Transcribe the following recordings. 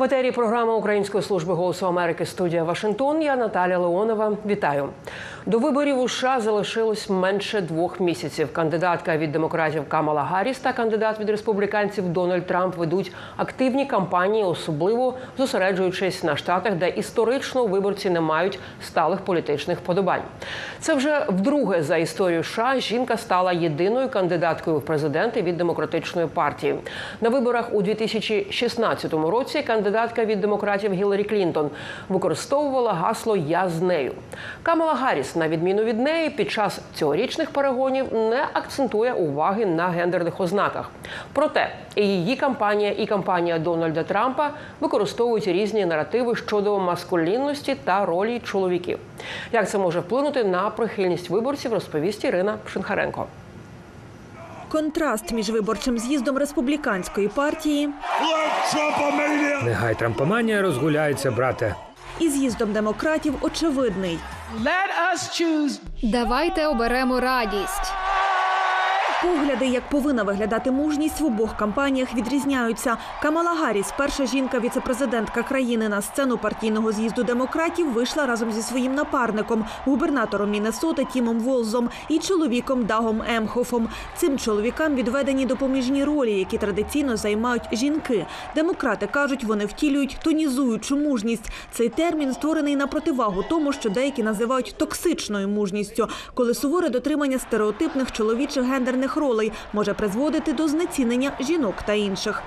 В етері програма Української служби голосу Америки студія Вашингтон. Я Наталя Леонова. Вітаю. До виборів у США залишилось менше двох місяців. Кандидатка від демократів Камала Гарріс та кандидат від республіканців Дональд Трамп ведуть активні кампанії, особливо зосереджуючись на штатах, де історично виборці не мають сталих політичних вподобань. Це вже вдруге за історію США жінка стала єдиною кандидаткою в президенти від демократичної партії. На виборах у 2016 році кандидатка від демократів Гіларі Клінтон використовувала гасло Я з нею. Камала Гарріс, на відміну від неї, під час цьогорічних перегонів не акцентує уваги на гендерних ознаках. Проте і її кампанія, і кампанія Дональда Трампа використовують різні наративи щодо маскулінності та ролі чоловіків. Як це може вплинути на прихильність виборців, розповість Ірина Пшенхаренко. Контраст між виборчим з'їздом республіканської партії Нехай трампоманія розгуляється, брате. і з'їздом демократів очевидний. Давайте оберемо радість. Погляди, як повинна виглядати мужність в обох кампаніях, відрізняються. Камала Гарріс, перша жінка віцепрезидентка країни на сцену партійного з'їзду демократів, вийшла разом зі своїм напарником, губернатором Міннесоти Тімом Волзом і чоловіком Дагом Емхофом. Цим чоловікам відведені допоміжні ролі, які традиційно займають жінки. Демократи кажуть, вони втілюють тонізуючу мужність. Цей термін створений на противагу тому, що деякі називають токсичною мужністю, коли суворе дотримання стереотипних чоловічих гендерних ролей може призводити до знецінення жінок та інших.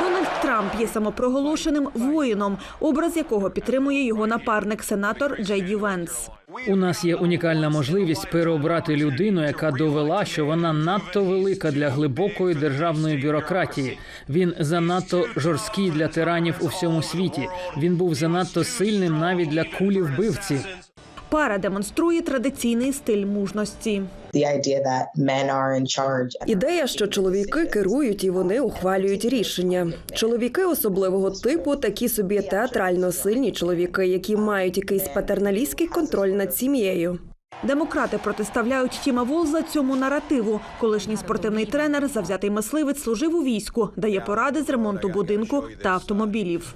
Дональд Трамп є самопроголошеним воїном, образ якого підтримує його напарник, сенатор Джей Ді Венс. У нас є унікальна можливість переобрати людину, яка довела, що вона надто велика для глибокої державної бюрократії. Він занадто жорсткий для тиранів у всьому світі. Він був занадто сильним навіть для кулі вбивці. Пара демонструє традиційний стиль мужності. Ідея, що чоловіки керують і вони ухвалюють рішення. Чоловіки особливого типу такі собі театрально сильні чоловіки, які мають якийсь патерналістський контроль над сім'єю. Демократи протиставляють Тіма Волза цьому наративу. Колишній спортивний тренер, завзятий мисливець, служив у війську, дає поради з ремонту будинку та автомобілів.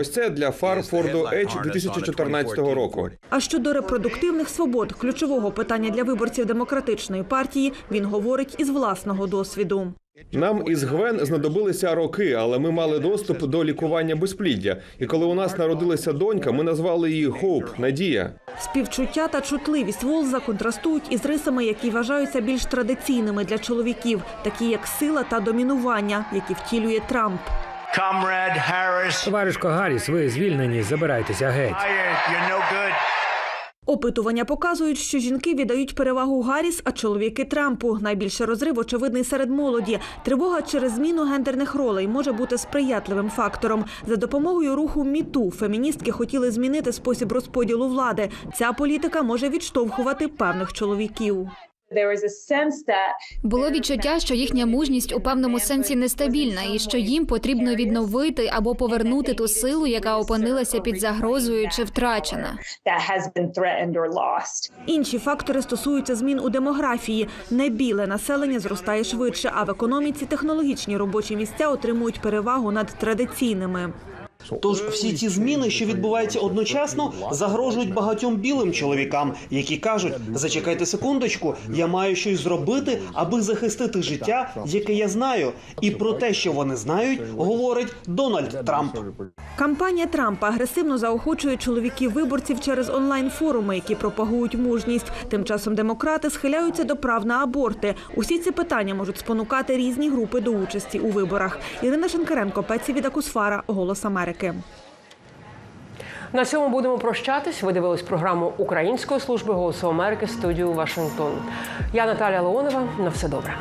Ось це для фар Форду Edge 2014 року. А щодо репродуктивних свобод, ключового питання для виборців демократичної партії, він говорить із власного досвіду. Нам із Гвен знадобилися роки, але ми мали доступ до лікування безпліддя. І коли у нас народилася донька, ми назвали її Хоуп Надія. Співчуття та чутливість Волза контрастують із рисами, які вважаються більш традиційними для чоловіків, такі як сила та домінування, які втілює Трамп. Comrade Harris. Товаришко Гарріс, ви звільнені, забирайтеся геть. Опитування показують, що жінки віддають перевагу Гарріс, а чоловіки Трампу. Найбільше розрив очевидний серед молоді. Тривога через зміну гендерних ролей може бути сприятливим фактором. За допомогою руху Міту феміністки хотіли змінити спосіб розподілу влади. Ця політика може відштовхувати певних чоловіків. Було відчуття, що їхня мужність у певному сенсі нестабільна, і що їм потрібно відновити або повернути ту силу, яка опинилася під загрозою чи втрачена. Інші фактори стосуються змін у демографії. Небіле населення зростає швидше, а в економіці технологічні робочі місця отримують перевагу над традиційними. Тож всі ці зміни, що відбуваються одночасно, загрожують багатьом білим чоловікам, які кажуть: зачекайте секундочку, я маю щось зробити, аби захистити життя, яке я знаю. І про те, що вони знають, говорить Дональд Трамп. Кампанія Трампа агресивно заохочує чоловіків виборців через онлайн-форуми, які пропагують мужність. Тим часом демократи схиляються до прав на аборти. Усі ці питання можуть спонукати різні групи до участі у виборах. Ірина Шенкаренко, Пеці від Акусфара, Голос Америки. На цьому будемо прощатись. Ви дивились програму Української служби голосу Америки студію Вашингтон. Я Наталя Леонова. На все добре.